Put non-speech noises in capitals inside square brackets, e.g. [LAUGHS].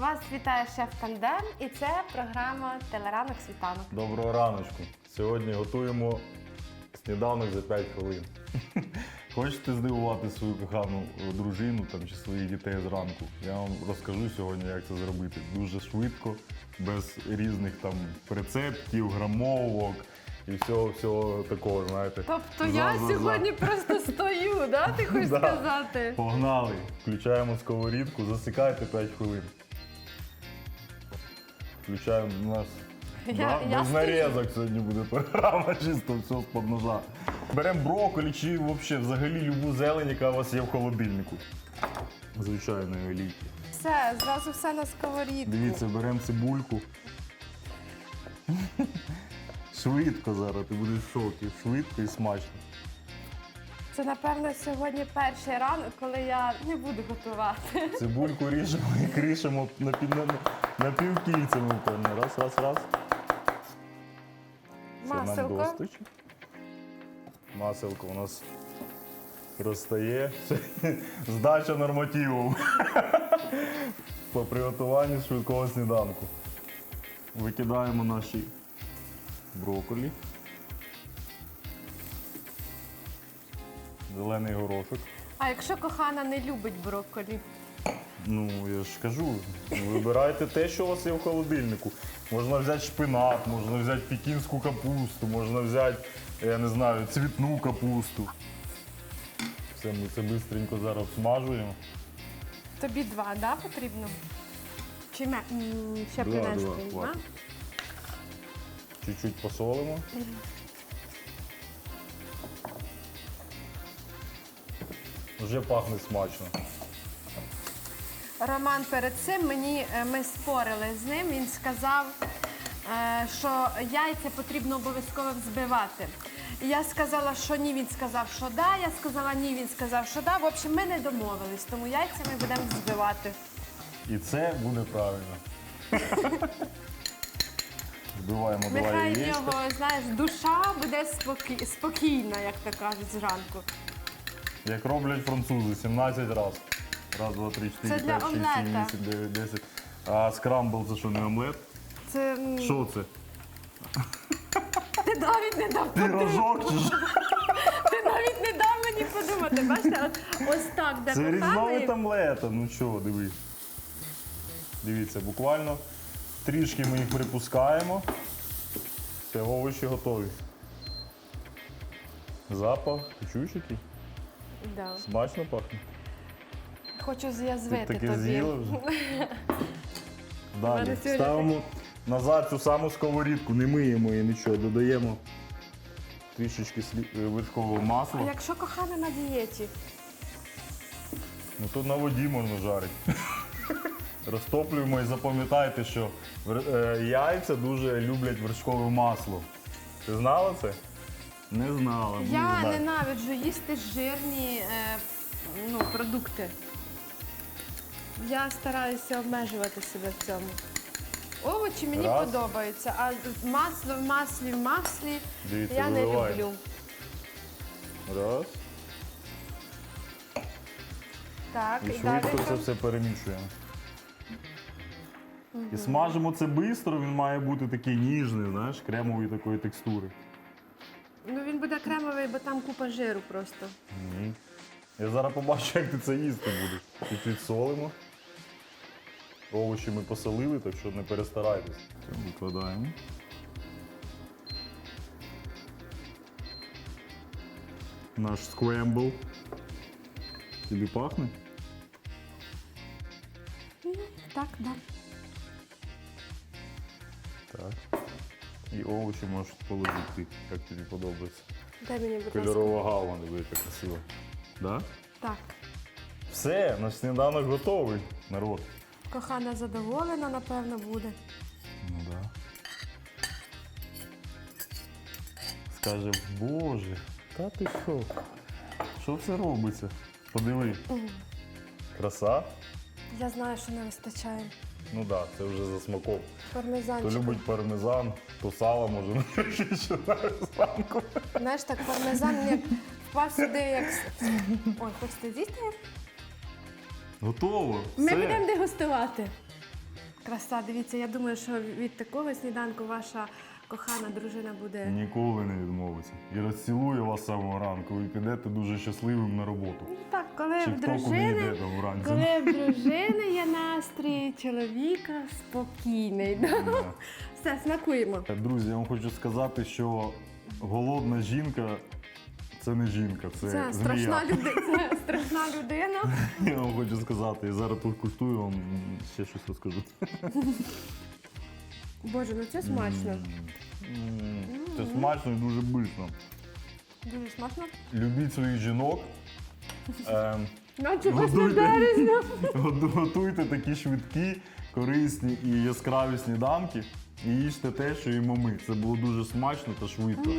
Вас вітає шеф Тандем, і це програма Телеранок світанок. Доброго раночку. Сьогодні готуємо сніданок за 5 хвилин. [LAUGHS] Хочете здивувати свою кохану дружину там, чи своїх дітей зранку? Я вам розкажу сьогодні, як це зробити. Дуже швидко, без різних там рецептів, грамовок і всього всього такого, знаєте. Тобто За- я за- за. сьогодні просто стою, да? Ти хочеш [LAUGHS] Да. сказати? Погнали! Включаємо сковорідку, засікайте 5 хвилин. Включаємо у нас. [LAUGHS] Я- да, я без стою. нарізок сьогодні буде програма, [LAUGHS] чисто все з-под ножа. Беремо брокколі чи взагалі, взагалі любу зелень, яка у вас є в холодильнику. Звичайної олійки. Все, зразу все на сковорідку. Дивіться, беремо цибульку. [LAUGHS] Швидко зараз, ти будеш в шокі. Швидко і смачно. Це, напевно, сьогодні перший ранок, коли я не буду готувати. Цибульку ріжемо і кришимо на, на, на півкільцями, певно. Раз, раз, раз. Це нам Маселко. Маселко у нас розстає. [LAUGHS] Здача нормативів [LAUGHS] по приготуванню швидкого сніданку. Викидаємо наші брокколі. Зелений горошок. А якщо кохана не любить брокколі? Ну, я ж кажу, вибирайте те, що у вас є в холодильнику. Можна взяти шпинат, можна взяти пекінську капусту, можна взяти, я не знаю, цвітну капусту. Все, ми це швидко зараз смажуємо. Тобі два, да, потрібно? Чи ме... м, ще Два, хватить. Чуть-чуть посолимо. Вже пахне смачно. Роман перед цим мені е, ми спорили з ним. Він сказав, е, що яйця потрібно обов'язково взбивати. І Я сказала, що ні, він сказав, що да. Я сказала ні, він сказав, що да. В общем, ми не домовились, тому яйця ми будемо взбивати. І це буде правильно. [LAUGHS] Збиваємо два Нехай в яєчка. нього, знаєш, душа буде спокі... спокійна, як то кажуть, зранку. Як роблять французи, 17 разів. Раз, два, три, чотири, Це для п'ять, шість, сім, омлета. вісім, дев'ять, десять. А скрамбл це що, не омлет? Це м, Що це? ти навіть не дав подумати. Пірожок чи що? Ти навіть не дав мені подумати. Бачите, от ось так, де Це коханий. різновид омлета. Ну що, диви. Дивіться, буквально трішки ми їх припускаємо. Все, овочі готові. Запах, чуєш який? Да. Смачно пахне. Хочу Ти з'язвити таке тобі. з'їла вже? [LAUGHS] Далі. мене сьогодні Ставимо назад цю саму сковорідку, не миємо її нічого, додаємо трішечки слі- е, вершкового А масла. якщо кохана на дієті? Ну то на воді можна жарити. [LAUGHS] Розтоплюємо і запам'ятайте, що вер- е, яйця дуже люблять вершкове масло. Ти знала це? Не знала. буду Я знати. ненавиджу їсти жирні е, ну, продукти. Я стараюся обмежувати себе в цьому. Овочі мені Раз. подобаються, а масло в маслі в маслі Дивіться, я не виливаємо. люблю. Раз. Так, І і, далі. швидко це все перемішуємо. І смажимо це швидко, він має бути такий ніжний, знаєш, кремової такої текстури. Ну він буде кремовий, бо там купа жиру просто. Ні. Я зараз побачу, як ти це їсти будеш. І підсолимо. Овочі ми посолили, так що не перестарайтесь. Викладаємо. Наш скрембл. Тобі пахне? Так, да. Так. І овочі можеш положити, як тобі подобається. Дай мені, будь ласка. Кольорова гава не буде красиво. Да? Так. Все, наш сніданок готовий, народ. Кохана задоволена, напевно, буде. Ну да. Скаже, боже, та ти що? Що це робиться? Подиви. Краса? Я знаю, що не вистачає. Ну так, да, це вже за смаком. Хто Пармезанчик. любить пармезан, то сало може [LAUGHS] ще зранку. Знаєш, так пармезан мені впав сюди як. Ой, хочете з'їсти? Готово. Ми Все. будемо дегустувати. Краса, дивіться, я думаю, що від такого сніданку ваша кохана дружина буде. Ніколи не відмовиться. І розцілує вас з самого ранку, і підете дуже щасливим на роботу. Так, коли Чи в хто куди дружини, йде там вранці. коли в дружини є настрій, чоловіка спокійний. Да? Да. Все, смакуємо. Друзі, я вам хочу сказати, що голодна жінка це не жінка, це, Це страшна людина. [LAUGHS] Це страшна людина. Я вам хочу сказати. І зараз тут куштую вам ще щось розкажу. Боже, ну це смачно. Це смачно і дуже бишно. Дуже смачно. Любіть своїх жінок. Ем, Наче 8 Готуйте. березня. [LAUGHS] Готуйте такі швидкі, корисні і яскраві сніданки. І їжте те, що їмо ми. Це було дуже смачно та швидко.